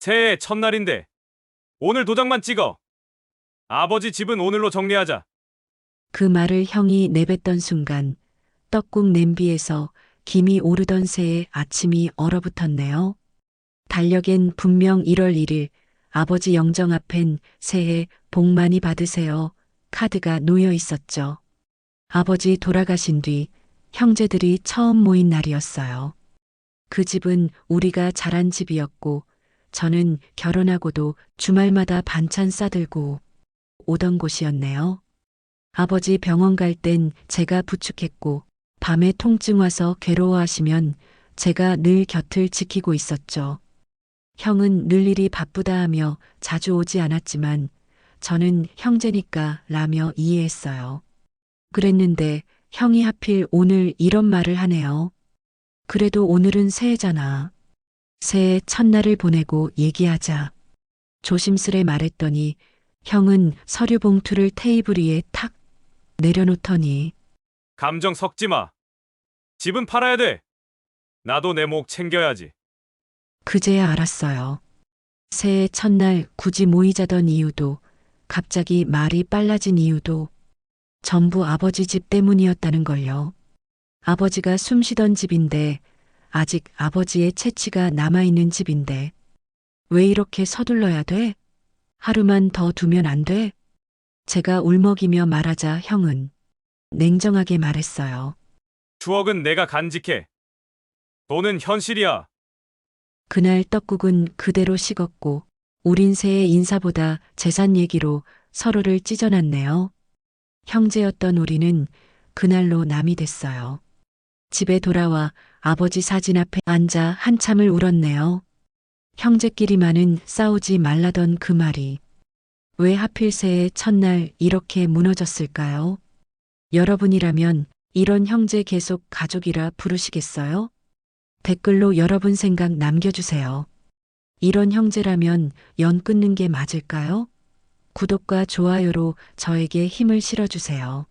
새해 첫날인데 오늘 도장만 찍어. 아버지 집은 오늘로 정리하자. 그 말을 형이 내뱉던 순간 떡국 냄비에서 김이 오르던 새의 아침이 얼어붙었네요. 달력엔 분명 1월 1일 아버지 영정 앞엔 새해 복 많이 받으세요. 카드가 놓여 있었죠. 아버지 돌아가신 뒤 형제들이 처음 모인 날이었어요. 그 집은 우리가 자란 집이었고 저는 결혼하고도 주말마다 반찬 싸들고 오던 곳이었네요. 아버지 병원 갈 땐 제가 부축했고 밤에 통증 와서 괴로워하시면 제가 늘 곁을 지키고 있었죠. 형은 늘 일이 바쁘다 하며 자주 오지 않았지만 저는 형제니까 라며 이해했어요. 그랬는데 형이 하필 오늘 이런 말을 하네요. 그래도 오늘은 새해잖아. 새해 첫날을 보내고 얘기하자. 조심스레 말했더니 형은 서류 봉투를 테이블 위에 탁 내려놓더니 감정 섞지 마. 집은 팔아야 돼. 나도 내 목 챙겨야지. 그제야 알았어요. 새해 첫날 굳이 모이자던 이유도 갑자기 말이 빨라진 이유도 전부 아버지 집 때문이었다는 걸요. 아버지가 숨 쉬던 집인데 아직 아버지의 채취가 남아있는 집인데 왜 이렇게 서둘러야 돼? 하루만 더 두면 안 돼? 제가 울먹이며 말하자 형은 냉정하게 말했어요. 추억은 내가 간직해. 돈은 현실이야. 그날 떡국은 그대로 식었고 우린 새의 인사보다 재산 얘기로 서로를 찢어놨네요. 형제였던 우리는 그날로 남이 됐어요. 집에 돌아와 아버지 사진 앞에 앉아 한참을 울었네요. 형제끼리만은 싸우지 말라던 그 말이 왜 하필 새해 첫날 이렇게 무너졌을까요? 여러분이라면 이런 형제 계속 가족이라 부르시겠어요? 댓글로 여러분 생각 남겨주세요. 이런 형제라면 연 끊는 게 맞을까요? 구독과 좋아요로 저에게 힘을 실어주세요.